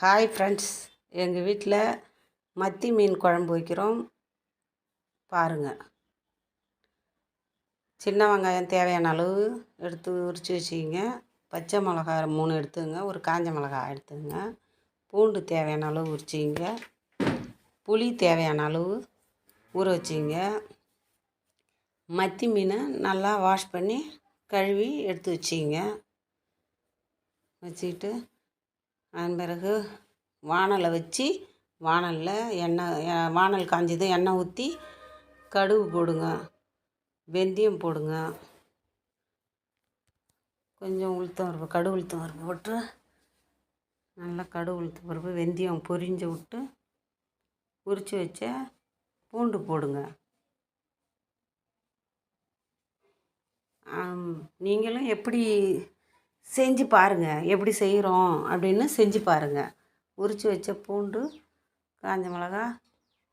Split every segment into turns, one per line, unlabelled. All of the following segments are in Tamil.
ஹாய் ஃப்ரெண்ட்ஸ் எங்கள் வீட்டில் மத்தி மீன் குழம்பு வைக்கிறோம். பாருங்கள் சின்ன வெங்காயம் தேவையான அளவு எடுத்து உரித்து வச்சுக்கிங்க. பச்சை மிளகா மூணு எடுத்துங்க ஒரு காஞ்ச மிளகா எடுத்துங்க பூண்டு தேவையான அளவு உரிச்சிங்க புளி தேவையான அளவு ஊற வச்சிங்க மத்தி மீனை நல்லா வாஷ் பண்ணி கழுவி எடுத்து வச்சிங்க வச்சுக்கிட்டு அதன் பிறகு வாணலை வச்சு வாணலில் எண்ணெய் வானல் வாணல் காஞ்சது எண்ணெய் ஊற்றி கடுகு போடுங்க வெந்தயம் போடுங்க. கொஞ்சம் உளுத்தம் பருப்பு கடுகு உளுத்தம் பருப்பு போட்டு நல்லா கடுகு உளுத்தம் பருப்பு வெந்தயம் பொரிஞ்சு விட்டு உரித்து வச்ச பூண்டு போடுங்க. நீங்களும் எப்படி செஞ்சு பாருங்கள் எப்படி செய்கிறோம் அப்படின்னு செஞ்சு பாருங்கள் உரித்து வச்ச பூண்டு காஞ்ச மிளகா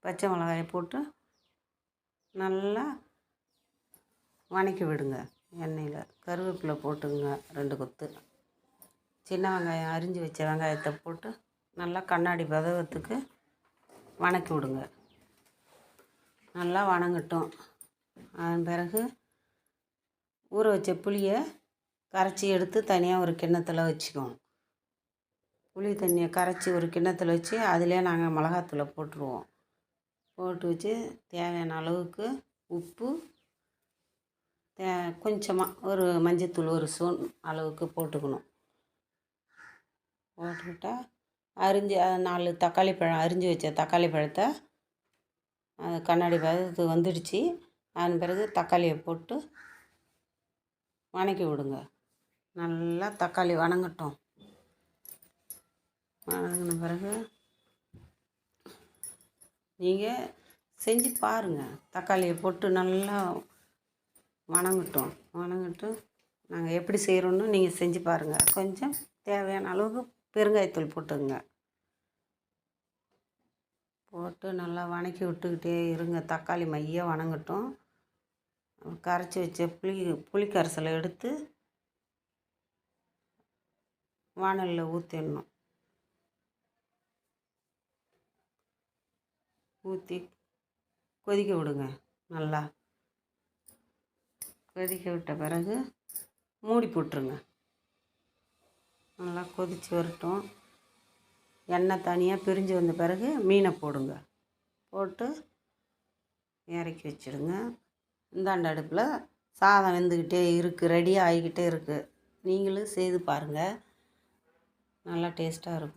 பச்சை மிளகாயை போட்டு நல்லா வணக்கி விடுங்க. எண்ணெயில் கருவேப்பிலை போட்டுங்க ரெண்டு கொத்து. சின்ன வெங்காயம் அரிஞ்சு வச்ச வெங்காயத்தை போட்டு நல்லா கண்ணாடி பதவத்துக்கு வணக்கி விடுங்க. நல்லா வணங்கட்டும். அதன் பிறகு ஊற வச்ச புளியை கரைச்சி எடுத்து தனியாக ஒரு கிண்ணத்தில் வச்சுக்குவோம் புளி தண்ணியை கரைச்சி ஒரு கிண்ணத்தில் வச்சு அதிலே நாங்கள் மிளகாத்தூளை போட்டுருவோம். போட்டு வச்சு தேவையான அளவுக்கு உப்பு தே கொஞ்சமாக ஒரு மஞ்சத்தூள் ஒரு ஸ்பூன் அளவுக்கு போட்டுக்கணும். போட்டுக்கிட்டால் அரிஞ்சு அது நாலு தக்காளி பழம் அரிஞ்சு வச்ச தக்காளி பழத்தை அது கண்ணாடி பதத்து வந்துடுச்சு. அதன் பிறகு தக்காளியை போட்டு வணக்கி விடுங்க. நல்லா தக்காளி வணங்கட்டும். வணங்கின பிறகு நீங்கள் செஞ்சு பாருங்கள் தக்காளியை போட்டு நல்லா வணங்கட்டும். வணங்கட்டும் நாங்கள் எப்படி செய்கிறோன்னு நீங்கள் செஞ்சு பாருங்கள் கொஞ்சம் தேவையான அளவுக்கு பெருங்காயத்தூள் போட்டுங்க. போட்டு நல்லா வணக்கி விட்டுக்கிட்டே இருங்க. தக்காளி மைய வணங்கட்டும். கரைச்சி வச்ச புளி புளிக்கரைசலை எடுத்து வாணலில் ஊற்றிடணும் ஊற்றி கொதிக்க விடுங்க நல்லா. கொதிக்க விட்ட பிறகு மூடி போட்டுருங்க. நல்லா கொதித்து வரட்டும். எண்ணெய் தனியாக பிரிஞ்சு வந்த பிறகு மீனை போடுங்க. போட்டு இறக்கி வச்சிடுங்க. இந்தாண்ட அடுப்பில் சாதம் வெந்துக்கிட்டே இருக்குது ரெடியாக ஆகிக்கிட்டே இருக்குது நீங்களும் செய்து பாருங்கள் நல்லா டேஸ்ட்டாக இருக்கும்.